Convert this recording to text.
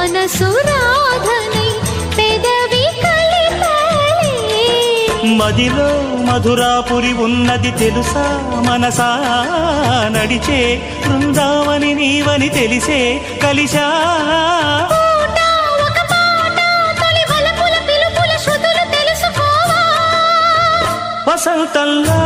మనసురాధనై పెదవి మదిలో మధురాపురి ఉన్నది తెలుసా మనసా? నడిచే బృందావని నీవని తెలిసే కలిశా పూట ఒక వసంతంలా